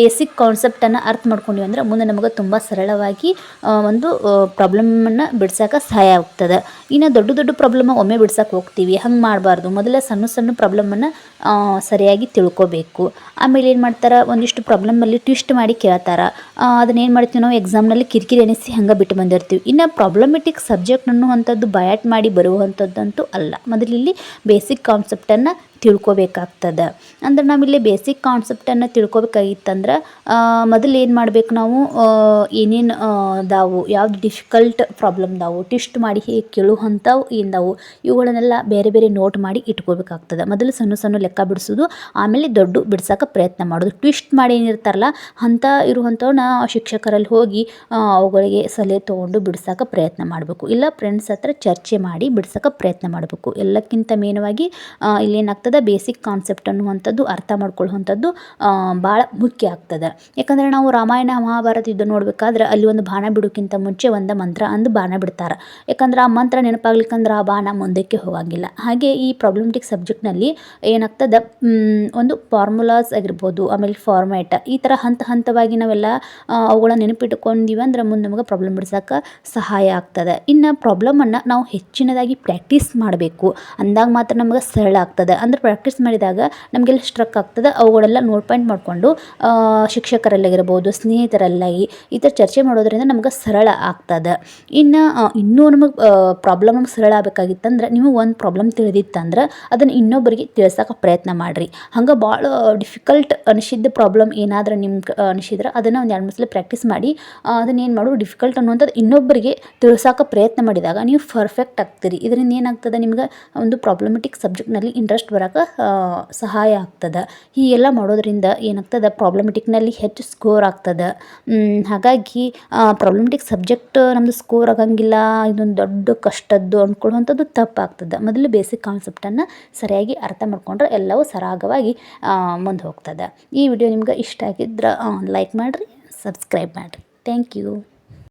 Basic ಕಾನ್ಸೆಪ್ಟನ್ನು ಅರ್ಥ ಮಾಡ್ಕೊಂಡ್ವಿ ಅಂದರೆ ಮುಂದೆ ನಮಗೆ ತುಂಬ ಸರಳವಾಗಿ ಒಂದು ಪ್ರಾಬ್ಲಮನ್ನು ಬಿಡ್ಸೋಕೆ ಸಹಾಯ ಆಗ್ತದೆ. ಇನ್ನು ದೊಡ್ಡ ದೊಡ್ಡ ಪ್ರಾಬ್ಲಮ್ ಒಮ್ಮೆ ಬಿಡ್ಸೋಕೆ ಹೋಗ್ತೀವಿ. ಹಂಗೆ ಮಾಡಬಾರ್ದು. ಮೊದಲೇ ಸಣ್ಣ ಸಣ್ಣ ಪ್ರಾಬ್ಲಮನ್ನು ಸರಿಯಾಗಿ ತಿಳ್ಕೊಬೇಕು. ಆಮೇಲೆ ಏನು ಮಾಡ್ತಾರೆ? ಒಂದಿಷ್ಟು ಪ್ರಾಬ್ಲಮಲ್ಲಿ ಟ್ವಿಸ್ಟ್ ಮಾಡಿ ಕೇಳ್ತಾರೆ. ಅದನ್ನ ಏನು ಮಾಡ್ತೀವಿ ನಾವು ಎಕ್ಸಾಮ್ನಲ್ಲಿ ಕಿರಿಕಿರಿ ಎನಿಸಿ ಹಂಗೆ ಬಿಟ್ಟು ಬಂದಿರ್ತೀವಿ. ಇನ್ನು ಪ್ರಾಬ್ಲಮೆಟಿಕ್ ಸಬ್ಜೆಕ್ಟ್ ಅನ್ನುವಂಥದ್ದು ಬಯಾಟ್ ಮಾಡಿ ಬರುವಂಥದ್ದಂತೂ ಅಲ್ಲ. ಮೊದಲಿಲ್ಲಿ ಬೇಸಿಕ್ ಕಾನ್ಸೆಪ್ಟನ್ನು ತಿಳ್ಕೊಬೇಕಾಗ್ತದೆ. ಅಂದ್ರೆ ನಾವಿಲ್ಲಿ ಬೇಸಿಕ್ ಕಾನ್ಸೆಪ್ಟನ್ನು ತಿಳ್ಕೊಬೇಕಾಗಿತ್ತಂದ್ರೆ ಮೊದಲು ಏನು ಮಾಡಬೇಕು ನಾವು ಏನೇನು ದಾವು ಯಾವ್ದು ಡಿಫಿಕಲ್ಟ್ ಪ್ರಾಬ್ಲಮ್ ದಾವು ಟಿಸ್ಟ್ ಮಾಡಿ ಹೇಗೆ ಕೇಳುವಂಥವು ಏನದಾವು ಇವುಗಳನ್ನೆಲ್ಲ ಬೇರೆ ಬೇರೆ ನೋಟ್ ಮಾಡಿ ಇಟ್ಕೋಬೇಕಾಗ್ತದೆ. ಮೊದಲು ಸಣ್ಣ ಸಣ್ಣ ಲೆಕ್ಕ ಬಿಡಿಸೋದು ಆಮೇಲೆ ದೊಡ್ಡ ಬಿಡ್ಸೋಕೆ ಪ್ರಯತ್ನ ಮಾಡೋದು. ಟ್ವಿಸ್ಟ್ ಮಾಡಿ ಏನಿರ್ತಾರಲ್ಲ ಅಂಥ ಇರುವಂಥವನ್ನ ಶಿಕ್ಷಕರಲ್ಲಿ ಹೋಗಿ ಅವುಗಳಿಗೆ ಸಲಹೆ ತೊಗೊಂಡು ಬಿಡ್ಸೋಕೆ ಪ್ರಯತ್ನ ಮಾಡಬೇಕು. ಇಲ್ಲ ಫ್ರೆಂಡ್ಸ್ ಹತ್ರ ಚರ್ಚೆ ಮಾಡಿ ಬಿಡ್ಸೋಕೆ ಪ್ರಯತ್ನ ಮಾಡಬೇಕು. ಎಲ್ಲಕ್ಕಿಂತ ಮೇನವಾಗಿ ಆ, ಇಲ್ಲೇನಾಗ್ತದೆ ಬೇಸಿಕ್ ಕಾನ್ಸೆಪ್ಟ್ ಅನ್ನುವಂಥದ್ದು ಅರ್ಥ ಮಾಡ್ಕೊಳ್ಳುವಂಥದ್ದು ಭಾಳ ಮುಖ್ಯ ಆಗ್ತದೆ. ಯಾಕಂದರೆ ನಾವು ರಾಮಾಯಣ, ಮಹಾಭಾರತ ಯುದ್ಧ ನೋಡ್ಬೇಕಾದ್ರೆ ಅಲ್ಲಿ ಒಂದು ಬಾಣ ಬಿಡೋಕ್ಕಿಂತ ಮುಂಚೆ ಒಂದು ಮಂತ್ರ ಅಂದು ಬಾಣ ಬಿಡ್ತಾರೆ. ಯಾಕಂದ್ರೆ ಆ ಮಂತ್ರ ನೆನಪಾಗ್ಲಿಕ್ಕಂದ್ರೆ ಆ ಬಾಣ ಮುಂದಕ್ಕೆ ಹೋಗಂಗಿಲ್ಲ. ಹಾಗೆ ಈ ಪ್ರಾಬ್ಲಮೆಟಿಕ್ ಸಬ್ಜೆಕ್ಟ್ನಲ್ಲಿ ಏನಾಗ್ತದೆ ಒಂದು ಫಾರ್ಮುಲಾಸ್ ಆಗಿರ್ಬೋದು, ಆಮೇಲೆ ಫಾರ್ಮ್ಯಾಟ್ ಈ ಥರ ಹಂತ ಹಂತವಾಗಿ ನಾವೆಲ್ಲ ಅವುಗಳ ನೆನಪಿಟ್ಕೊಂಡಿವಿ ಅಂದ್ರೆ ಮುಂದೆ ನಮಗೆ ಪ್ರಾಬ್ಲಮ್ ಬಿಡ್ಸೋಕ್ಕೆ ಸಹಾಯ ಆಗ್ತದೆ. ಇನ್ನು ಪ್ರಾಬ್ಲಮನ್ನು ನಾವು ಹೆಚ್ಚಿನದಾಗಿ ಪ್ರಾಕ್ಟೀಸ್ ಮಾಡಬೇಕು. ಅಂದಾಗ ಮಾತ್ರ ನಮಗೆ ಸರಳ ಆಗ್ತದೆ. ಅಂದ್ರೆ ಪ್ರಾಕ್ಟೀಸ್ ಮಾಡಿದಾಗ ನಮಗೆಲ್ಲ ಸ್ಟ್ರಕ್ ಆಗ್ತದೆ. ಅವುಗಳೆಲ್ಲ ನೋಟ್ ಪಾಯಿಂಟ್ ಮಾಡಿಕೊಂಡು ಶಿಕ್ಷಕರಲ್ಲಾಗಿರ್ಬೋದು, ಸ್ನೇಹಿತರಲ್ಲಾಗಿ ಈ ಥರ ಚರ್ಚೆ ಮಾಡೋದ್ರಿಂದ ನಮ್ಗೆ ಸರಳ ಆಗ್ತದೆ. ಇನ್ನು ಇನ್ನೂ ನಮಗೆ ಪ್ರಾಬ್ಲಮ್ ನಮ್ಗೆ ಸರಳ ಆಗಬೇಕಾಗಿತ್ತಂದ್ರೆ ನೀವು ಒಂದು ಪ್ರಾಬ್ಲಮ್ ತಿಳಿದಿತ್ತಂದ್ರೆ ಅದನ್ನು ಇನ್ನೊಬ್ಬರಿಗೆ ತಿಳಿಸೋಕೆ ಪ್ರಯತ್ನ ಮಾಡಿರಿ. ಹಂಗೆ ಭಾಳ ಡಿಫಿಕಲ್ಟ್ ಅನಿಸಿದ್ದ ಪ್ರಾಬ್ಲಮ್ ಏನಾದರೂ ನಿಮ್ಗೆ ಅನಿಸಿದ್ರೆ ಅದನ್ನು ಒಂದು ಎರಡು ಮೂರು ಪ್ರಾಕ್ಟೀಸ್ ಮಾಡಿ ಅದನ್ನ ಏನು ಮಾಡು ಡಿಫಿಕಲ್ಟ್ ಅನ್ನುವಂಥದ್ದು ಇನ್ನೊಬ್ಬರಿಗೆ ತಿಳಿಸೋಕೆ ಪ್ರಯತ್ನ ಮಾಡಿದಾಗ ನೀವು ಪರ್ಫೆಕ್ಟ್ ಆಗ್ತೀರಿ. ಇದರಿಂದ ಏನಾಗ್ತದೆ ನಿಮ್ಗೆ ಒಂದು ಪ್ರಾಬ್ಲಮೆಟಿಕ್ ಸಬ್ಜೆಕ್ಟ್ನಲ್ಲಿ ಇಂಟ್ರೆಸ್ಟ್ ಬರೋಕೆ ಸಹಾಯ ಆಗ್ತದೆ. ಹೀಗೆಲ್ಲ ಮಾಡೋದ್ರಿಂದ ಏನಾಗ್ತದೆ ಪ್ರಾಬ್ಲಮೆಟಿಕ್ನಲ್ಲಿ ಹೆಚ್ಚು ಸ್ಕೋರ್ ಆಗ್ತದೆ. ಹಾಗಾಗಿ ಪ್ರಾಬ್ಲಮೆಟಿಕ್ ಸಬ್ಜೆಕ್ಟ್ ನಮ್ಮದು ಸ್ಕೋರ್ ಆಗಂಗಿಲ್ಲ, ಇದೊಂದು ದೊಡ್ಡ ಕಷ್ಟದ್ದು ಅಂದ್ಕೊಳ್ಳುವಂಥದ್ದು ತಪ್ಪಾಗ್ತದೆ. ಮೊದಲು ಬೇಸಿಕ್ ಕಾನ್ಸೆಪ್ಟನ್ನು ಸರಿಯಾಗಿ ಅರ್ಥ ಮಾಡ್ಕೊಂಡ್ರೆ ಎಲ್ಲವೂ ಸರಾಗವಾಗಿ ಮುಂದೆ ಹೋಗ್ತದೆ. ಈ ವಿಡಿಯೋ ನಿಮ್ಗೆ ಇಷ್ಟ ಆಗಿದ್ರೆ ಲೈಕ್ ಮಾಡಿರಿ ಸಬ್ಸ್ಕ್ರೈಬ್ ಮಾಡಿರಿ. Thank you